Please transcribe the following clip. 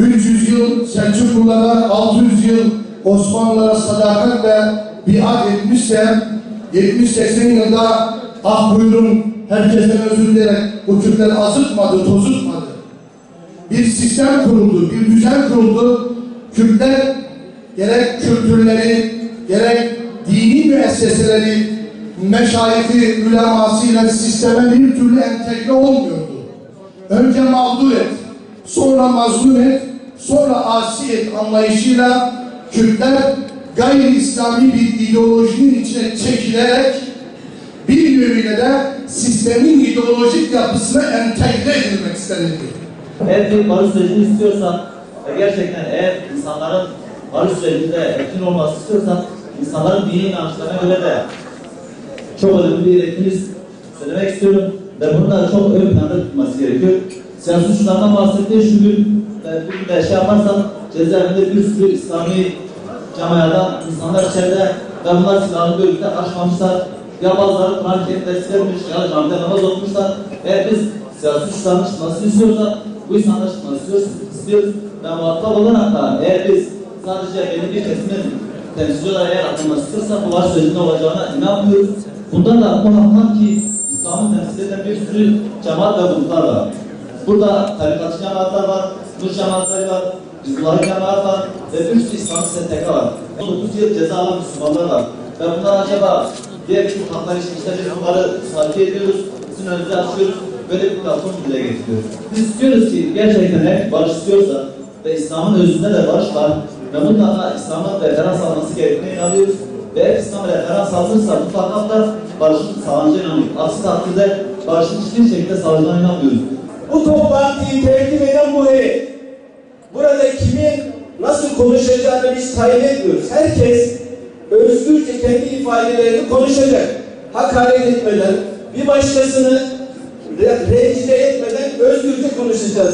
300 yıl Selçuklulara, 600 yıl Osmanlılara sadakatle biat etmişse 70-80 yılda ah buyurun herkesten özür dileyerek bu Kürtleri azıtmadı, tozutmadı. Bir sistem kuruldu, bir düzen kuruldu. Kürtler gerek kültürleri, gerek dini müesseseleri, meşayifi, ulemasıyla sisteme bir türlü entegre olmuyordu. Önce mağdur et, sonra mazlum et, sonra asi et anlayışıyla Kürtler gayri İslami bir ideolojinin içine çekilerek bir yönüyle de sistemin ideolojik yapısına entegre edilmek istenildi. Eğer bir barış sürecini istiyorsan ve gerçekten eğer insanların barış sürecinde etkin olması istiyorsan insanların dini inançlarına göre de çok önemli bir etkiniz söylemek istiyorum ve bunu da çok ön planda tutması gerekiyor. Siyasi suçlardan bahsetti şu gün e, de şey yaparsan cezaevinde bir sürü İslami camiadan insanlar içeride ve bunlar silahlı bölgede açmamışlar. Ya bazıları Kur'an-ı vermiş ya camide namaz okumuşlar. Eğer biz siyasi suçların çıkmasını istiyorsak bu insanlar çıkmasını istiyoruz, istiyoruz. ve muhatap olarak da eğer biz sadece belli bir kesimin temsilci olarak eğer atılması istiyorsak bu var sürecinde olacağına inanmıyoruz. Bundan da muhakkak ki İslam'ın temsil eden bir sürü cemaat ve gruplar var. Burada tarikatçı cemaatler var, Nur cemaatleri var, Hizbullah cemaat var ve bir sürü İslam STK var. 19 yıl ceza alan Müslümanlar var. Ve bunlar acaba diğer bir haklar için işte biz bunları saati ediyoruz, sizin önünüze açıyoruz, böyle bir platform dile getiriyoruz. Biz istiyoruz ki gerçekten eğer barış istiyorsa ve İslam'ın özünde de barış var ve mutlaka İslam'ın referans alması gerektiğine inanıyoruz. Ve eğer İslam referans alınırsa mutlaka da barışın sağlanacağına inanıyoruz. Aksi takdirde barışın hiçbir şekilde sağlanacağına inanmıyoruz. Bu toplantıyı tertip eden bu heyet. Burada kimin nasıl konuşacağını biz tayin etmiyoruz. Herkes özgürce kendi ifadelerini konuşacak. Hakaret etmeden, bir başkasını re- rencide etmeden özgürce konuşacağız.